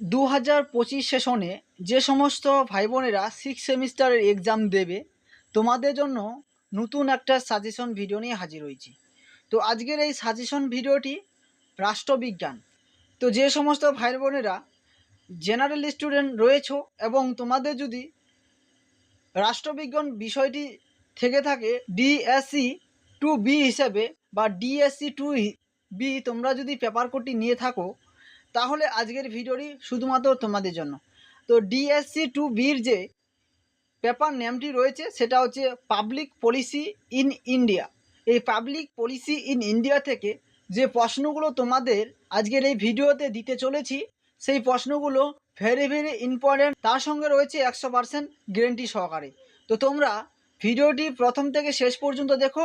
দু হাজার পঁচিশ সেশনে যে সমস্ত ভাই বোনেরা সিক্স সেমিস্টারের এক্সাম দেবে, তোমাদের জন্য নতুন একটা সাজেশন ভিডিও নিয়ে হাজির হয়েছি। তো আজকের এই সাজেশন ভিডিওটি রাষ্ট্রবিজ্ঞান। তো যে সমস্ত ভাই বোনেরা জেনারেল স্টুডেন্ট রয়েছো এবং তোমাদের যদি রাষ্ট্রবিজ্ঞান বিষয়টি থেকে থাকে ডিএসসি টু বি হিসেবে বা ডিএসসি টু বি তোমরা যদি পেপার কোডটি নিয়ে থাকো তাহলে আজকের ভিডিওটি শুধুমাত্র তোমাদের জন্য। তো ডিএসসি টু বির যে পেপার নেমটি রয়েছে, সেটা হচ্ছে পাবলিক পলিসি ইন ইন্ডিয়া এই পাবলিক পলিসি ইন ইন্ডিয়া থেকে যে প্রশ্নগুলো তোমাদের আজকের এই ভিডিওতে দিতে চলেছি, সেই প্রশ্নগুলো ভেরি ভেরি ইম্পর্ট্যান্ট তার সঙ্গে রয়েছে একশো পার্সেন্ট গ্যারেন্টি সহকারে। তো তোমরা ভিডিওটি প্রথম থেকে শেষ পর্যন্ত দেখো,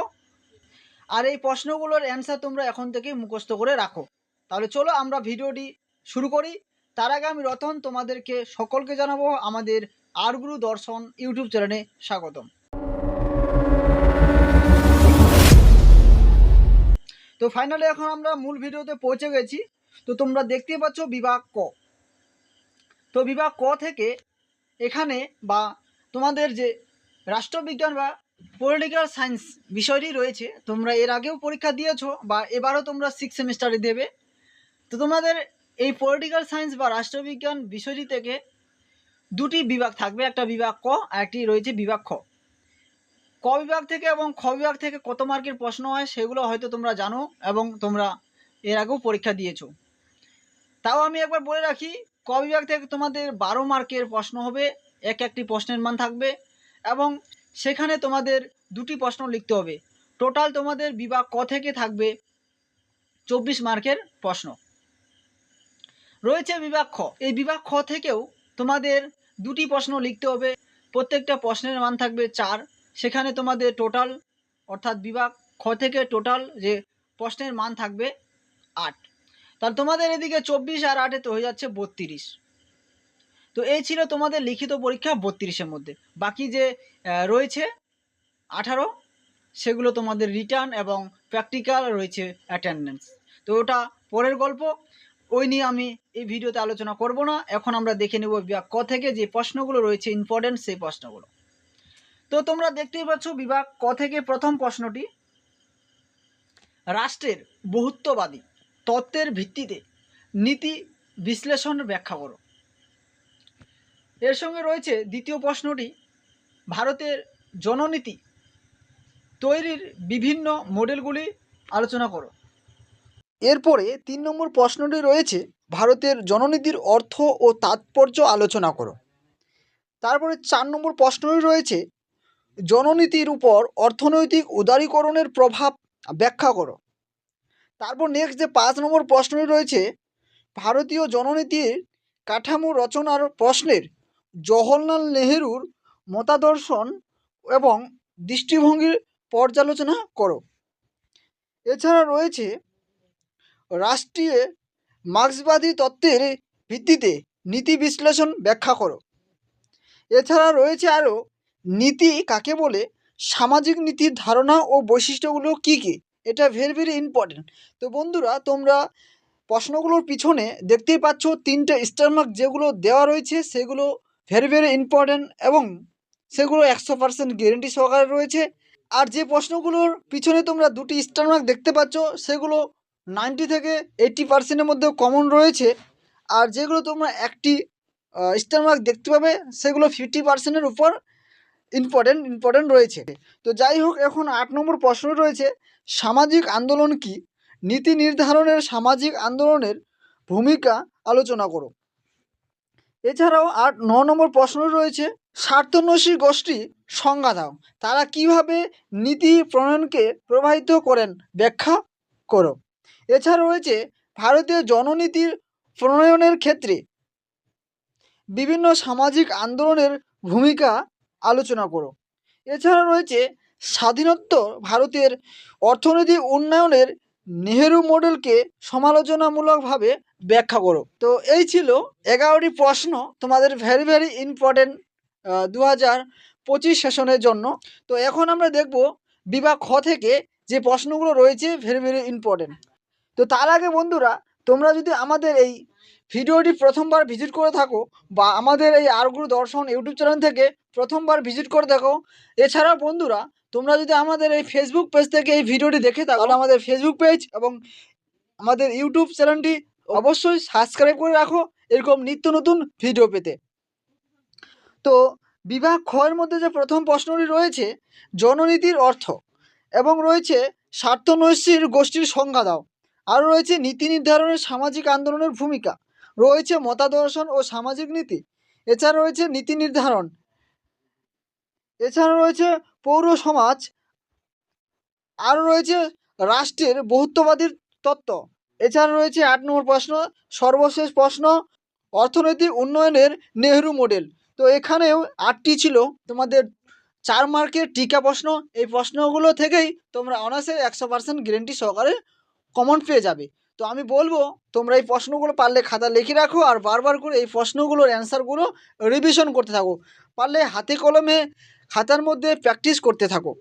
আর এই প্রশ্নগুলোর অ্যান্সার তোমরা এখন থেকে মুখস্থ করে রাখো। তাহলে চলো আমরা ভিডিওটি শুরু করি। তার আগে আমি রতন তোমাদেরকে সকলকে জানাব আমাদের আরগুরু দর্শন ইউটিউব চ্যানেলে স্বাগতম। তো ফাইনালি এখন আমরা মূল ভিডিওতে পৌঁছে গেছি। তো তোমরা দেখতে পাচ্ছ বিভাগ ক। তো বিভাগ ক থেকে এখানে বা তোমাদের যে রাষ্ট্রবিজ্ঞান বা পলিটিক্যাল সায়েন্স বিষয়টি রয়েছে, তোমরা এর আগেও পরীক্ষা দিয়েছ বা এবারও তোমরা সিক্স সেমিস্টারে দেবে। তো তোমাদের এই পলিটিক্যাল সায়েন্স বা রাষ্ট্রবিজ্ঞান বিষয়টি থেকে দুটি বিভাগ থাকবে, একটা বিভাগ ক একটি রয়েছে বিভাগ খ। ক বিভাগ থেকে এবং খ বিভাগ থেকে কত মার্কের প্রশ্ন হয় সেগুলো হয়তো তোমরা জানো এবং তোমরা এর আগেও পরীক্ষা দিয়েছ। তাও আমি একবার বলে রাখি, ক বিভাগ থেকে তোমাদের বারো মার্কের প্রশ্ন হবে, এক একটি প্রশ্নের মান থাকবে এবং সেখানে তোমাদের দুটি প্রশ্ন লিখতে হবে। টোটাল তোমাদের বিভাগ ক থেকে থাকবে চব্বিশ মার্কের প্রশ্ন। রয়েছে বিভাগ খ এই বিভাগ খ থেকেও তোমাদের দুটি প্রশ্ন লিখতে হবে। প্রত্যেকটা প্রশ্নের মান থাকবে চার। সেখানে তোমাদের টোটাল অর্থাৎ বিভাগ খ থেকে টোটাল যে প্রশ্নের মান থাকবে আট। তাহলে তোমাদের এদিকে চব্বিশ আর আটে তো হয়ে যাচ্ছে বত্রিশ। তো এই ছিল তোমাদের লিখিত পরীক্ষা বত্রিশের মধ্যে। বাকি যে রয়েছে আঠারো, সেগুলো তোমাদের রিটার্ন এবং প্র্যাকটিক্যাল রয়েছে অ্যাটেন্ডেন্স তো ওটা পরের গল্প। ওই নিয়ে আমি এই ভিডিওতে আলোচনা করব না। এখন আমরা দেখে নেব বিভাগ ক থেকে যে প্রশ্নগুলো রয়েছে ইম্পর্টেন্ট সেই প্রশ্নগুলো। তো তোমরা দেখতেই পাচ্ছ বিভাগ ক থেকে প্রথম প্রশ্নটি, রাষ্ট্রের বহুত্ববাদী তত্ত্বের ভিত্তিতে নীতি বিশ্লেষণ ব্যাখ্যা করো। এর সঙ্গে রয়েছে দ্বিতীয় প্রশ্নটি, ভারতের জননীতি তৈরির বিভিন্ন মডেলগুলি আলোচনা করো। এরপরে তিন নম্বর প্রশ্নটি রয়েছে, ভারতের জননীতির অর্থ ও তাৎপর্য আলোচনা করো। তারপরে চার নম্বর প্রশ্নটি রয়েছে, জননীতির উপর অর্থনৈতিক উদারীকরণের প্রভাব ব্যাখ্যা করো। তারপর নেক্সট যে পাঁচ নম্বর প্রশ্নটি রয়েছে, ভারতীয় জননীতির কাঠামো রচনার প্রশ্নের জওহরলাল নেহেরুর মতাদর্শন এবং দৃষ্টিভঙ্গির পর্যালোচনা করো। এছাড়া রয়েছে রাষ্ট্রীয় মার্ক্সবাদী তত্ত্বের ভিত্তিতে নীতি বিশ্লেষণ ব্যাখ্যা করো। এছাড়া রয়েছে আরও, নীতি কাকে বলে? সামাজিক নীতির ধারণা ও বৈশিষ্ট্যগুলো কী কী? এটা ভেরি ভেরি ইম্পর্টেন্ট তো বন্ধুরা, তোমরা প্রশ্নগুলোর পিছনে দেখতেই পাচ্ছ তিনটে স্টারমার্ক যেগুলো দেওয়া রয়েছে, সেগুলো ভেরি ভেরি ইম্পর্টেন্ট এবং সেগুলো একশো পার্সেন্ট গ্যারেন্টি সহকারে রয়েছে। আর যে প্রশ্নগুলোর পিছনে তোমরা দুটি স্টারমার্ক দেখতে পাচ্ছ, সেগুলো নাইনটি থেকে এইট্টি পার্সেন্টের মধ্যে কমন রয়েছে। আর যেগুলো তোমরা একটি স্টার মার্ক দেখতে পাবে, সেগুলো ফিফটি পার্সেন্টের উপর ইম্পর্টেন্ট ইম্পর্টেন্ট রয়েছে। তো যাই হোক, এখন আট নম্বর প্রশ্ন রয়েছে, সামাজিক আন্দোলন কি? নীতি নির্ধারণের সামাজিক আন্দোলনের ভূমিকা আলোচনা করো। এছাড়াও আট, ন নম্বর প্রশ্ন রয়েছে স্বার্থনসী গোষ্ঠী সংজ্ঞা দাও। তারা কীভাবে নীতি প্রণয়নকে প্রভাবিত করেন? ব্যাখ্যা করো। এছাড়া রয়েছে ভারতীয় জননীতির প্রণয়নের ক্ষেত্রে বিভিন্ন সামাজিক আন্দোলনের ভূমিকা আলোচনা করো। এছাড়া রয়েছে স্বাধীনোত্তর ভারতের অর্থনৈতিক উন্নয়নের নেহেরু মডেলকে সমালোচনামূলকভাবে ব্যাখ্যা করো। তো এই ছিল এগারোটি প্রশ্ন তোমাদের ভেরি ভেরি ইম্পর্টেন্ট দু হাজার পঁচিশ সেশনের জন্য। তো এখন আমরা দেখব বিভাগ খ থেকে যে প্রশ্নগুলো রয়েছে ভেরি ভেরি ইম্পর্টেন্ট তো তার আগে বন্ধুরা, তোমরা যদি আমাদের এই ভিডিওটি প্রথমবার ভিজিট করে থাকো বা আমাদের এই আরগুরু দর্শন ইউটিউব চ্যানেল থেকে প্রথমবার ভিজিট করে দেখো, এছাড়াও বন্ধুরা, তোমরা যদি আমাদের এই ফেসবুক পেজ থেকে এই ভিডিওটি দেখে থাকো, তাহলে আমাদের ফেসবুক পেজ এবং আমাদের ইউটিউব চ্যানেলটি অবশ্যই সাবস্ক্রাইব করে রাখো, এরকম নিত্য নতুন ভিডিও পেতে। তো বিভাগ ক্ষয়ের মধ্যে যে প্রথম প্রশ্নটি রয়েছে, জননীতির অর্থ এবং রয়েছে স্বার্থনৈশীর গোষ্ঠীর সংজ্ঞা দাও। আরও রয়েছে নীতি নির্ধারণের সামাজিক আন্দোলনের ভূমিকা, রয়েছে মতাদর্শন ও সামাজিক নীতি, এছাড়া রয়েছে নীতি নির্ধারণ, এছাড়া রয়েছে পৌর সমাজ, আরও রয়েছে রাষ্ট্রের বহুত্ববাদীর তত্ত্ব, এছাড়া রয়েছে আট নম্বর প্রশ্ন, সর্বশেষ প্রশ্ন, অর্থনৈতিক উন্নয়নের নেহরু মডেল। তো এখানেও আটটি ছিল তোমাদের চার মার্কের টিকা প্রশ্ন, এই প্রশ্নগুলো থেকেই তোমরা অনার্সে একশো পার্সেন্ট গ্যারেন্টি সহকারে কমন পেয়ে যাবে। তো আমি বলব, তোমরা এই প্রশ্নগুলো পারলে খাতা লিখে রাখো আর বারবার করে এই প্রশ্নগুলোর অ্যান্সারগুলো রিভিশন করতে থাকো। পারলে হাতে কলমে খাতার মধ্যে প্র্যাকটিস করতে থাকো।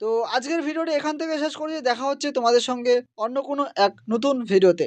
তো আজকের ভিডিওটি এখান থেকে শেষ করছি দেখা হচ্ছে তোমাদের সঙ্গে অন্য কোনো এক নতুন ভিডিওতে।